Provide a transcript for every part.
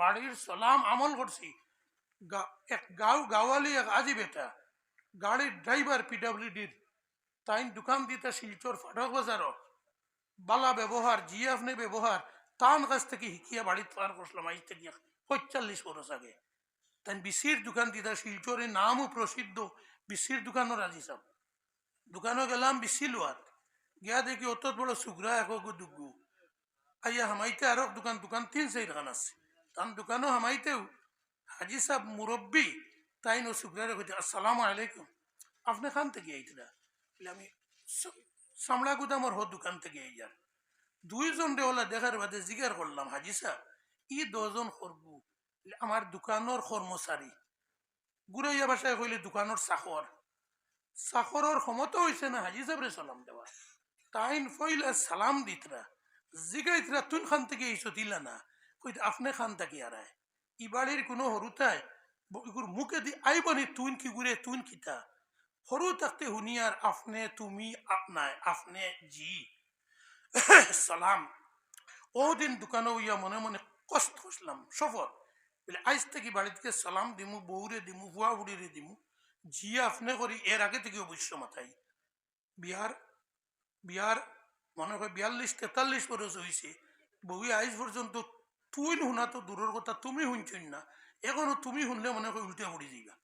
বাড়ির সালাম আমল করছি। এক গাঁও গাওয়ালি, এক আজি বেটা। গাড়ির ড্রাইভার পিডাব্লিউডির তাই দোকান দিতে শিলচর ফাটক বাজারও। বালা ব্যবহার জি আপনি ব্যবহার, তান কাছ থেকে শিখিয়া বাড়িতে পার করছিলাম আজ থেকে পঁয়তাল্লিশ বছর আগে। তাই বিসির দোকান দিতা শিলচরের নামও প্রসিদ্ধ, বিসির দোকানও রাজি সাহ দোকানও গেলাম বিসি লোয়াত গিয়া দেখি অত বড় সুগ্রা এক দুগু আইয়া হামাইতে আরও দোকান দোকান তিন চাই দোকান আছে। তান দোকানও হামাইতেও হাজি সাহেব মুরব্বী, তাই নো সুগ্রারে কইতে, আসসালামু আলাইকুম। আপনি খান থেকে আইতরা। বলে, আমি সামলা গুদামর হো দোকান থেকে আইয়ার। দুইজন দেওয়ালা দেখার বাদে জিজ্ঞার করলাম, হাজি সাহেব, ই দজন করবু আমার দোকানের কর্মচারী। গুড়াইয়া বাসায় কইলে দোকানের চাকর। চাকরের ক্ষমতা হয়েছে না, হাজি সাহেবরে সালাম দেওয়া তাইন ফইলা সালাম দিতরা। জিগাইতরা তুন খান থেকে এইসো দিলা না। কইতে আপনি খান থাকি আরায়? ই বাড়ির কোনো হরুতায় মুখে দি আইবনি তুন কি গুরে তুন কিতা হরু থাকতে হুনিয়ার, আপনি তুমি আপনায়, আপনি জি। সালাম। ও দিন দোকানে ইয়া মনে মনে কষ্ট করলাম সফর বলে আজ থেকে বাড়ি থেকে সালাম দিমু, বউরে দিমু বুয়া বুড়িরে দিমু। জি আপনি করি, এর আগে থেকে অবশ্য মাথায়। বিহার বিহার মনে হয় বিয়াল্লিশ, তেতাল্লিশ বছর হয়েছে বউই আইজ পর্যন্ত তুই শুনা তো দূরের কথা, তুমি শুনছুন না। এখনও তুমি শুনলে মনে হয় উল্টে পড়ি যাইবা।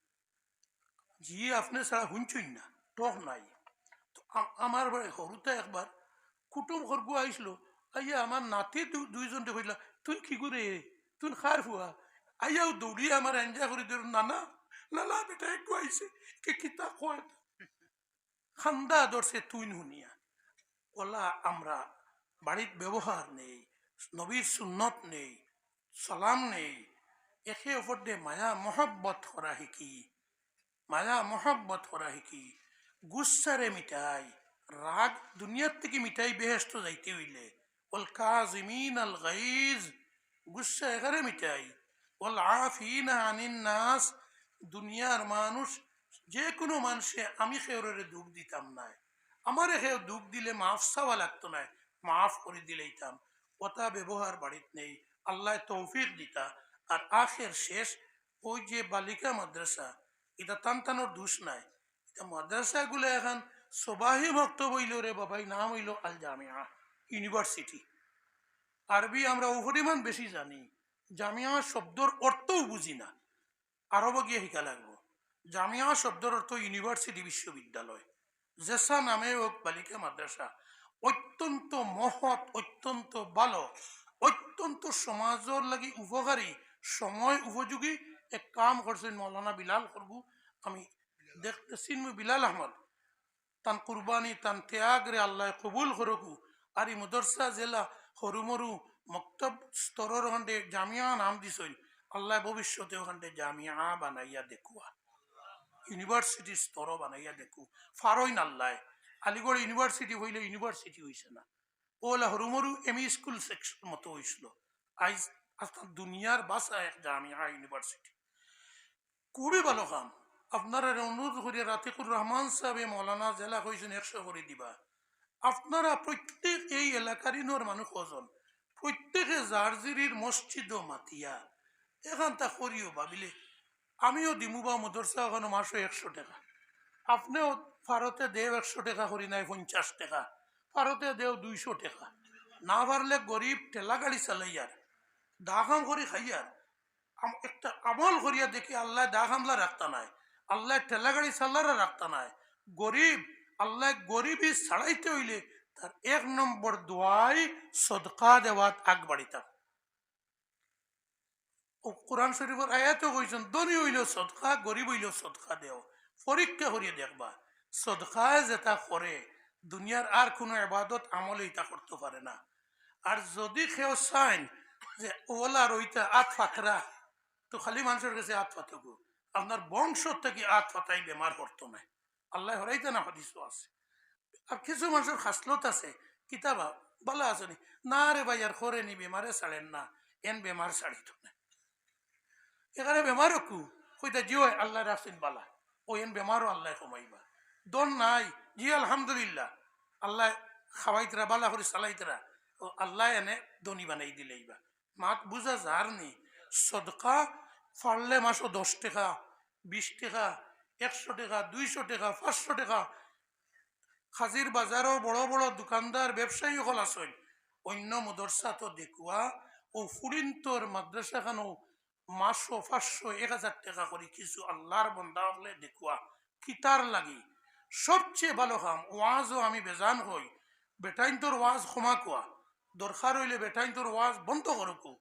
জি আপনি ছাড়া শুনছুন না, টক নাই। আমার সরুতে একবার কুটুম সর্গু আইসলো আইয়া আমার নাতি দুইজন কইলা তুই কি করে তুই খার ফুয়া আইয়াও দৌড়ি আমার এনজয় করে দিল। নানা লালা বেটা একটু আইসে কে কিতা কয়? খান্দা ধরছে তুই শুনিয়া ওলা আমরা বাড়ির ব্যবহার নেই। নবীর সুন্নত নেই, সালাম নেই, একে অপর দিয়ে মায়া, মহব্বত করা শিকি মায়া, মহব্বত করা শিকি গুসারে মিটাই, রাগ দুনিয়ার থেকে মিটাই বেহেস্ত যাইতে হইলে। ওল কাজিমিন আল গাইজ, গুসা এগারে মিটাই। ওল আফিন আনিন নাস, দুনিয়ার মানুষ যে কোনো মানুষে আমি খেয়রের দুঃখ দিতাম না আমারে হেও দুঃখ দিলে মাফ চাওয়া লাগতো না মাফ করে দিলেইতাম। ওটা ব্যবহার বাড়িত নেই। আল্লাহ তৌফিক দিতা। আর আখের শেষ, ওই যে বালিকা মাদ্রাসা, এটা টানটানোর দোষ নাই। এটা মাদ্রাসাগুলো এখন সবাহি ভক্ত বইল রে বাবাই, নাম হইল আল জামিয়া ইউনিভার্সিটি। আরবি আমরা উপরিমান বেশি জানি। জামিয়া শব্দর অর্থও বুঝি না। আরব গিয়ে শিকা লাগবো। জামিয়া শব্দর অর্থ ইউনিভার্সিটি বিশ্ববিদ্যালয়। জেসা নামে হোক বালিকা মাদ্রাসা অত্যন্ত মহৎ, অত্যন্ত ভালো, অত্যন্ত সমাজের লাগি উপকারী সময় উপযোগী এক কাম করছেন মৌলানা বিলাল করবু আমি দেখতেছি বিলাল আহমদ। তান কুরবানি তান ত্যাগ রে আল্লাহ কবুল করকু আর এই মদরসা জেলা সরু মরু মক্তব স্তরের ওখানে জামিয়া নাম দিছইন আল্লাহ ভবিষ্যতে ওখানে জামিয়া বানাইয়া দেখুয়া ইউনিভার্সিটি স্তর বানাইয়া দেখু ফারইন আল্লাহ। আলিগড় ইউনিভার্সিটি হইলে ইউনিভার্সিটি হইছে না। ওলা হরুমরু এম ই স্কুল সেকশন মতো হইছিল। আইজ আজকাল দুনিয়ার বাসা এক জামিয়া ইউনিভার্সিটি। খুবই ভালো কাম আপনারা অনুরোধ করি রাতিকুর রহমান সাহেব মৌলানা জেলা কইছেন একশো করে দিবা। আপনারা প্রত্যেক এই এলাকারিনোর মানুষ কজন প্রত্যেকে জার্জিরির মসজিদ মাতিয়া। এখান তা করিও ভাবিলে আমিও দিমুবা মদরসা ওখানে মাসে একশো টাকা। আপনিও ভারতে দেও একশো টাকা করি নাই, পঞ্চাশ টাকা। ভারতে দেও দুইশো টাকা। না পারলে গরিব ঠেলা গাড়ি চালাইয়ার দা কাম করি খাইয়ার একটা আমল করিয়া দেখি আল্লাহ দা কামলা রাখতা নাই। আল্লাহ ঠেলা গাড়ি চাল্লারা রাখতা নাই। গরিব, আল্লাহ গরিবই ছাড়াইতে হইলে তার এক নম্বর দোয়াই সদকা দেওয়াত আগবাড়িতাম। ও কোরআন শরীফের আয়াতে কইছেন, ধনী হইল সদকা, গরিব হইল সদকা দেও। পরীক্ষা করিয়ে দেখবা। সদকায় যেটা করে, দুনিয়ার আর কোনো এবাদত আমল ইটা করতে পারে না। আর যদি কেউ চাইন যে ওলা রইতা আত ফাতরা, তো খালি মানুষের কাছে আত ফাতকু আপনার বংশ থেকে আত ফাতাই বেমার করতো না। আল্লাহ হরাইতে না হদিসও আছে। আর কিছু মানুষের খাসলত আছে, কিতাবা বলা আছে নি, না রে ভাই, আর খরে নি, বেমারে ছাড়েন না, এন বেমার ছাড়িত না। এখানে বেমারও কু, কইতা জিও, আল্লাহ রাখছেন বালা, ও এন বেমারও আল্লাহ কমাইবা। দন নাই। জি, আলহামদুলিল্লাহ। আল্লাহ খাওয়াইতরা, বালা করে চালাইতরা। ও আল্লাহ এনে দনি বানাই দিলেইবা মাত বুঝা যার নি সদকা ফাড়লে মাসও দশ টাকা, বিশ টাকা, একশো টাকা, দুইশো টাকা, পাঁচশো টাকা। খাজির বাজারও বড় বড় দোকানদার, ব্যবসায়ী হল আসেন অন্য মদরসা তো দেখুয়া, ও ফুরিন্তর মাদ্রাসাখানো মাসো পাঁচশো, এক হাজার টাকা করে কিছু আল্লাহর বন্ধা হলে দেখুয়া। কিতার লাগি। সবচেয়ে ভালো কাম, ওয়াজও আমি বেজান হই। বেটাইন তোর ওয়াজ ক্ষমা কোয়া দরকার হইলে বেটাইন তোর ওয়াজ বন্ধ করকু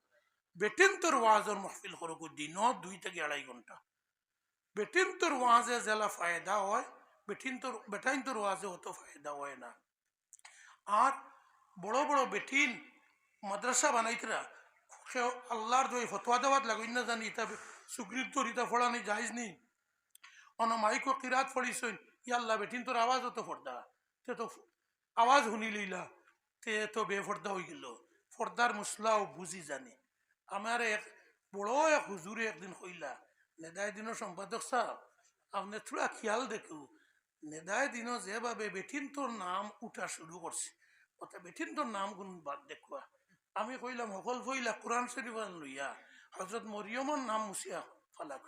বেটিন তোর ওয়াজর মহফিল করকু দিনও দুই থেকে আড়াই ঘণ্টা বেটিন তোর ওয়াজে জেলা ফায়দা হয়, বেটিন তোর বেটাইন তোর ওয়াজে অত ফায়দা হয় না। আর বড় বড় বেটিন মাদ্রাসা বানাইতরা সে আল্লাহর দই ফতোয়া দেওয়াত লাগুই না জানি ইতা সুগ্রীব তোর ইতা ফোড়ানি যাইজ নি। অন কিরাত ফড়িছইন ইয়াল্লা বেটিন তোর আওয়াজ অত ফর্দা। তে তো আওয়াজ শুনি লইলা, তে তো বেফর্দা হয়ে গেল। ফর্দার মুসলাও বুঝি জানি। আমার এক, বড় এক হুজুরে একদিন কইলা নেদায় দিনের সম্পাদক সাহেব, আপনি থোড়া খেয়াল দেখু নেদায় দিনও যেভাবে বেটিন তোর নাম উঠা শুরু করছে ওটা বেটিন তোর নাম গুণ বাদ দেখুয়া। আমি কইলাম সকল ফইলা কোরআন শরীফ লইয়া হজরত মরিয়মর নাম মুছিয়া ফালাক।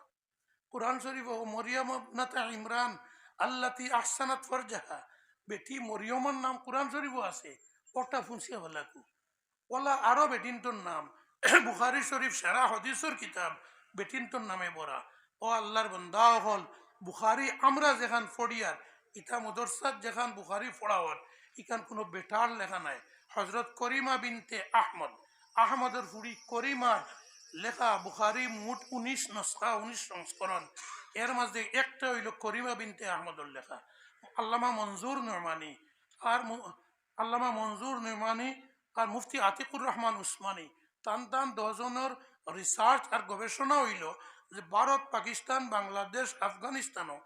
কোরআন শরীফ মরিয়ম নাতা ইমরান আল্লাতি আহসানাত ফরজাহা বেটি, মরিয়মর নাম কোরআন শরীফও আছে। ওটা ফুঁসিয়া ফালাকু। ওলা আরও বেটিনটোর নাম। বুখারি শরীফ, সেরা হদিসর কিতাব বেটিনটোর নামে বরা ও আল্লাহর বন্দা হল বুখারি আমরা যেখান ফড়িয়ার ইটা মদরসাদ যেখান বুখারি ফড়াওয়ার ইখান কোনো বেটার লেখা নাই। হজরত করিমা বিনতে আহমদ। আহমদের ফুড়ি করিমার লেখা বুখারি মুঠ উনিশ নস্কা উনিশ সংস্করণ। এর মাঝে একটা হইল করিমা বিনতে আহমদের লেখা। আল্লামা মঞ্জুর নরমানি আর আল্লামা মঞ্জুর নরমানি আর মুফতি আতিকুর রহমান উসমানী। টান টান দশজনের রিসার্চ আর গবেষণা হইল যে ভারত, পাকিস্তান, বাংলাদেশ, আফগানিস্তানও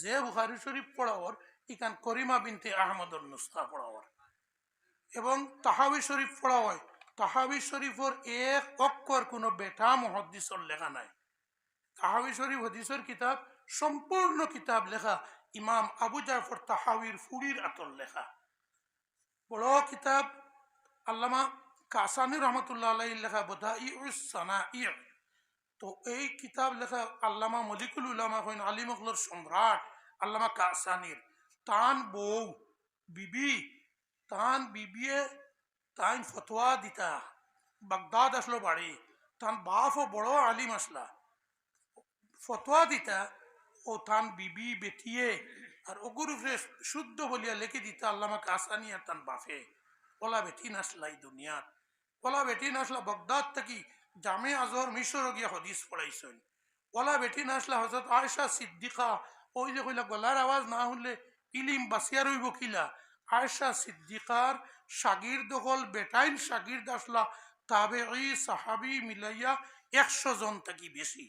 যে বুখারি শরীফ পড়াওয়ার ইখান করিমা বিনতে আহমদর নুস্খা পড়াওয়ার এবং তাহাবি শরীফ পড়া হয় তাহাবি শরীফর এক অক্ষর কোনো বেটা মহদ্দিসর লেখা নাই। তাহাবি শরীফ হদিসর কিতাব, সম্পূর্ণ কিতাব লেখা ইমাম আবু জাফর তাহাবির ফুড়ির আতর লেখা। বড় কিতাব, আল্লামা কাসানি রহমতুল্লাহ আলাই লেখা বোধা ই সানা ই তো এই কিতাব লেখা আল্লামা মলিকুল উলামা হইন আলী মখলর সম্রাট আল্লামা কাসানির তান বউ, বিবি, তান বিবিয়ে তাইন ফতোয়া দিতা। বাগদাদ আসলো বাড়ি, তান বাফও বড় আলিম আসলা। ফতোয়া দিতা, ও তান বিবি বেটিয়ে আর অগুরুফে শুদ্ধ বলিয়া লেখে দিতা, আল্লামা কাসানি আর তান বাফে ওলা বেটি নাসলা এই দুনিয়াত। ওলা বেটি নাসলা বগদাদ থাকি জামে আজহর মিশর গিয়া হদিস পড়াইছেন। ওলা বেটি নাসলা হজরত আয়সা সিদ্দিকা, ওই যে কইলা গলার আওয়াজ না হলে ইলিম বাসিয়া রইব কিলা। আয়সা সিদ্দিকার শাগির দখল, বেটাইন শাগির আসলা তাবে সাহাবি মিলাইয়া একশো জন থাকি বেশি।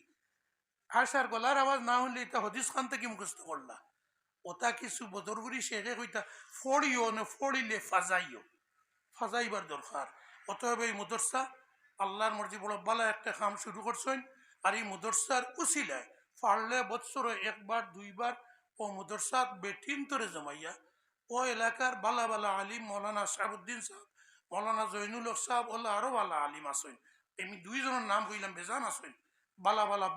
আয়সার গলার আওয়াজ না হলে এটা হদিস খান থেকে মুখস্থ করলা। ওটা কিছু বদরগুড়ি শেখে কইতা, ফড়িও না, ফড়িলে ফাজাইও, ফাজাইবার দরকার। অতএব এই মুদরসা, আল্লাহর মর্জি বড় বালা একটা কাম শুরু করছেন, আর এই মুদরসার উচিলায় পারলে বৎসরে একবার, দুইবার ও মুদরসাত বেঠিন তরে জমাইয়া ও এলাকার বালা বালা আলিম মৌলানা শাহাবুদ্দিন সাহেব, মৌলানা জৈনুল হক সাহেব ওলা আরও বালা আলিম আসেন এমনি দুইজনের নাম কইলাম বেজান আসেন বালা বালা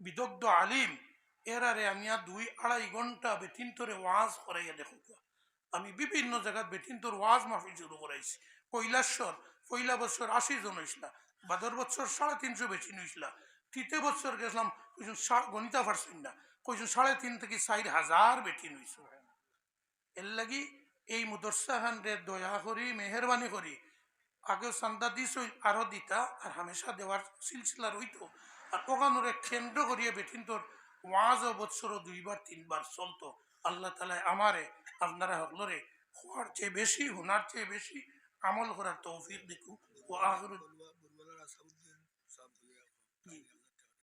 বিদগ্ধ আলিম। এরারে আমি আর দুই আড়াই ঘণ্টা বেঠিন তরে ওয়াজ করাইয়া দেখো আমি বিভিন্ন জায়গাত বেঠিন তোর ওয়াজ মাহফিল শুরু করাইছি। কৈলাসর, পয়লা বছর আশি জন হইসলা বাদর বছর সাড়ে তিনশো বেশি হইসলা তৃতীয় বছর গেছিলাম কইজন গণিতা পারছেন না কইজন সাড়ে তিন থেকে চার হাজার বেটি হইস এর লাগি এই মুদরসা রে দয়া করি, মেহরবানি করি। আগে চান্দা দিস আরও দিতা, আর হামেশা দেওয়ার সিলসিলা রইতো। আর ওখানোরে কেন্দ্র করিয়া বেঠিন তোর, ওয়াজ ও বৎসর দুইবার, তিনবার চলতো। আল্লাহ তালায় আমারে, আপনারা হকলরে হওয়ার চেয়ে বেশি, হুনার চেয়ে বেশি আমল করার তৌফিক দেখু ও আখরুল